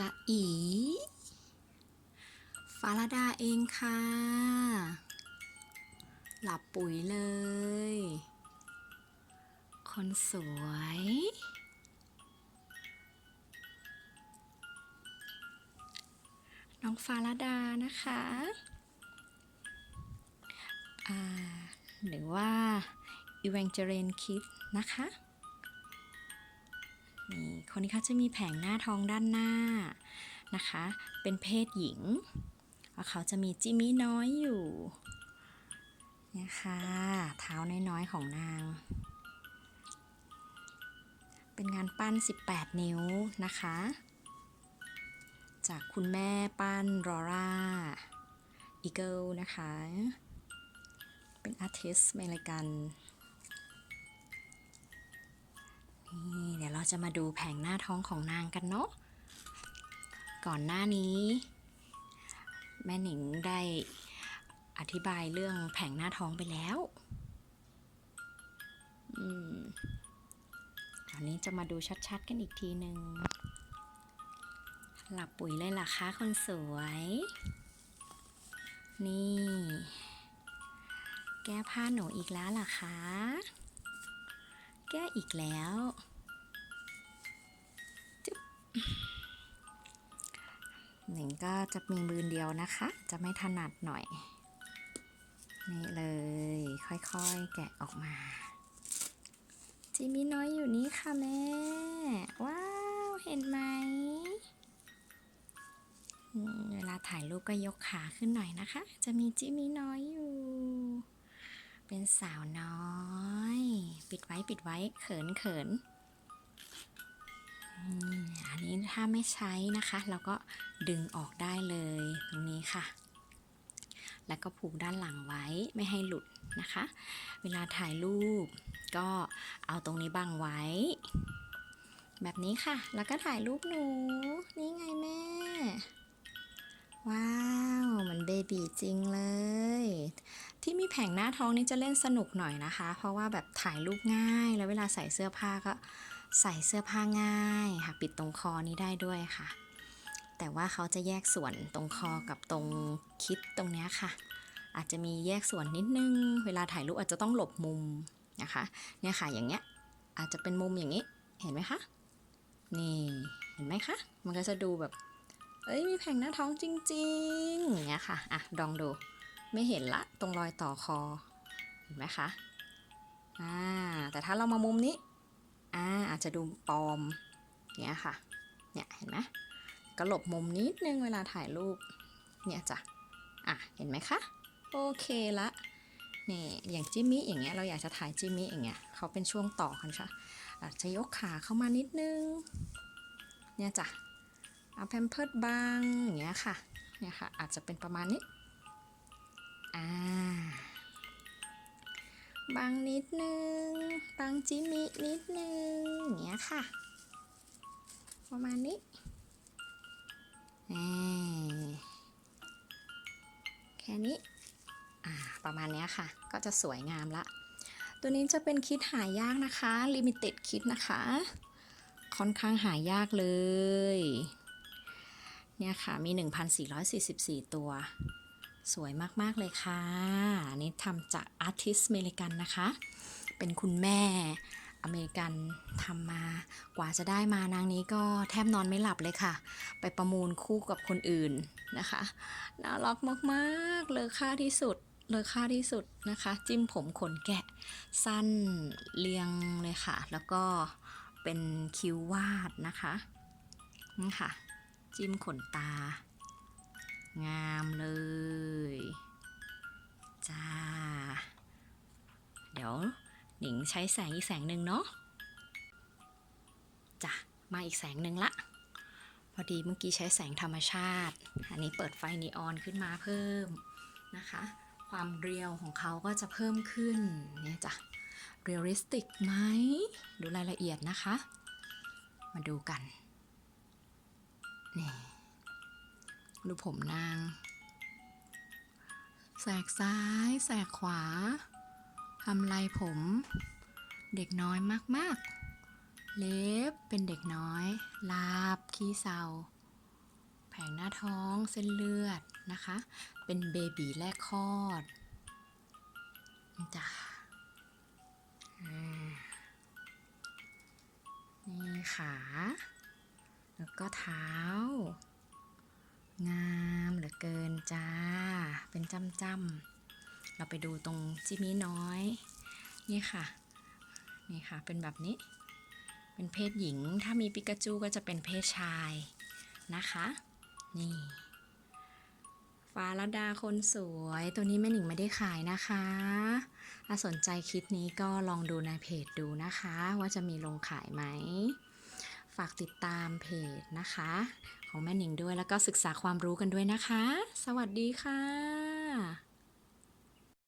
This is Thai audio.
จะอีฟาราดาเองค่ะ หลับปุ๋ยเลย คนสวย น้องฟาราดานะคะอ่าหรือว่าอีแวงเจเรนคิดนะคะ นี่คนนี้เขาจะมีแผงหน้าท้องด้านหน้านะคะ เป็นเพศหญิงเขาจะมีจิมิน้อยอยู่เนี่ยค่ะเท้าน้อยๆของนาง เป็นงานปั้น 18 นิ้วนะคะ จากคุณแม่ปั้นรอร่าอีเกิลนะคะ เป็นอาร์ติสเมริกัน นี่เดี๋ยวเราจะมาดูแผงหน้าท้องของนางกันเนาะ ก่อนหน้านี้ แม่หนิงได้อธิบายเรื่องแผงหน้าท้องไปแล้วอืมตอนนี้จะมาดูชัดๆกันอีกทีหนึ่งหลับปุ๋ยเลยล่ะคะคนสวย นี่ แก้ผ้าหนูอีกแล้วล่ะคะ ก้อีกแล้วจึ๊บหนิงก็จะมีมือเดียวนะคะ จะไม่ถนัดหน่อย นี่เลย ค่อยๆ แกะออกมา จิมีน้อยอยู่นี่ค่ะแม่ ว้าว เห็นไหมอืมเวลาถ่ายรูปก็ยกขาขึ้นหน่อยนะคะ จะมีจิมีน้อยอยู่ เป็นสาวน้อย ปิดไว้ปิดไว้เขินเขินอันนี้ถ้าไม่ใช้นะคะ เราก็ดึงออกได้เลยตรงนี้ค่ะ แล้วก็ผูกด้านหลังไว้ไม่ให้หลุดนะคะ เวลาถ่ายรูปก็เอาตรงนี้บังไว้ แบบนี้ค่ะ แล้วก็ถ่ายรูปหนู นี่ไงแม่ บบีจริงเลย ที่มีแผงหน้าท้องนี่จะเล่นสนุกหน่อยนะคะ เพราะว่าแบบถ่ายรูปง่าย แล้วเวลาใส่เสื้อผ้าก็ใส่เสื้อผ้าง่ายค่ะปิดตรงคอนี้ได้ด้วยค่ะ แต่ว่าเขาจะแยกส่วนตรงคอกับตรงคิดตรงเนี้ยค่ะ อาจจะมีแยกส่วนนิดนึง เวลาถ่ายรูปอาจจะต้องหลบมุมนะคะ เนี่ยค่ะอย่างเงี้ยอาจจะเป็นมุมอย่างนี้เห็นไหมคะ นี่เห็นไหมคะ มันก็จะดูแบบ เอ้ยมีแผงหน้าท้องจริงๆอย่างเงี้ยค่ะอะลองดูไม่เห็นละตรงรอยต่อคอเห็นไหมคะอ่าแต่ถ้าเรามามุมนี้อ่าอาจจะดูปลอมเนี้ยค่ะเนี่ยเห็นไหมก็หลบมุมนิดนึงเวลาถ่ายรูปเนี่ยจ้ะอะเห็นไหมคะโอเคละนี่อย่างจิมมี่อย่างเงี้ยเราอยากจะถ่ายจิมมี่อย่างเงี้ยเขาเป็นช่วงต่อกันค่ะอาจจะยกขาเข้ามานิดนึงเนี่ยจ้ะ เอาแพมเพิร์ดบางอย่างเงี้ยค่ะ เนี่ยค่ะ อาจจะเป็นประมาณนี้ อ่า บางนิดนึง บางจิมินิดนึงอย่างเงี้ยค่ะ ประมาณนี้แค่นี้ อ่า ประมาณเนี้ยค่ะ ก็จะสวยงามละ ตัวนี้จะเป็นคิดหายากนะคะ limited คิดนะคะ ค่อนข้างหายากเลย เนี่ยค่ะมี 1,444 ตัว สวยมาก ๆ เลยค่ะ อันนี้ทำจากอาร์ติสเมริกันนะคะ เป็นคุณแม่อเมริกันทำมากว่าจะได้มานางนี้ก็แทบนอนไม่หลับเลยค่ะ ไปประมูลคู่กับคนอื่นนะคะน่ารักมากๆเลยค่าที่สุดเลยค่าที่สุดนะคะ จิ้มผมขนแกะสั้นเรียงเลยค่ะ แล้วก็เป็นคิ้ววาดนะคะนี่ค่ะ จิ้มขนตา งามเลย จ้า เดี๋ยวหนิงใช้แสงอีกแสงหนึ่งเนาะจ้ะมาอีกแสงหนึ่งละ พอดีเมื่อกี้ใช้แสงธรรมชาติ อันนี้เปิดไฟนีออนขึ้นมาเพิ่มนะคะ ความเรียวของเขาก็จะเพิ่มขึ้นเนี่ยจ้ะเรียลลิสติกไหม ดูรายละเอียดนะคะ มาดูกัน นี่ดูผมนาง แสกซ้าย แสกขวาทำลายผม เด็กน้อยมากๆ เล็บเป็นเด็กน้อย ลาบขี้เศร้าแผงหน้าท้องเส้นเลือดนะคะ เป็นเบบีแรกคลอดจ้ะนี่ขา แล้วก็เท้า งามเหลือเกินจ้า เป็นจ้ำเราไปดูตรงจิมีน้อย นี่ค่ะ นี่ค่ะ เป็นแบบนี้ เป็นเพศหญิง ถ้ามีปิกาจูก็จะเป็นเพศชายนะคะ นี่ฟ้าลดาคนสวย ตัวนี้แม่หนิงไม่ได้ขายนะคะถ้าสนใจคลิปนี้ก็ลองดูในเพจดูนะคะ ว่าจะมีลงขายไหม ฝากติดตามเพจนะคะ ของแม่หนิงด้วยแล้วก็ศึกษาความรู้กันด้วยนะคะ สวัสดีค่ะ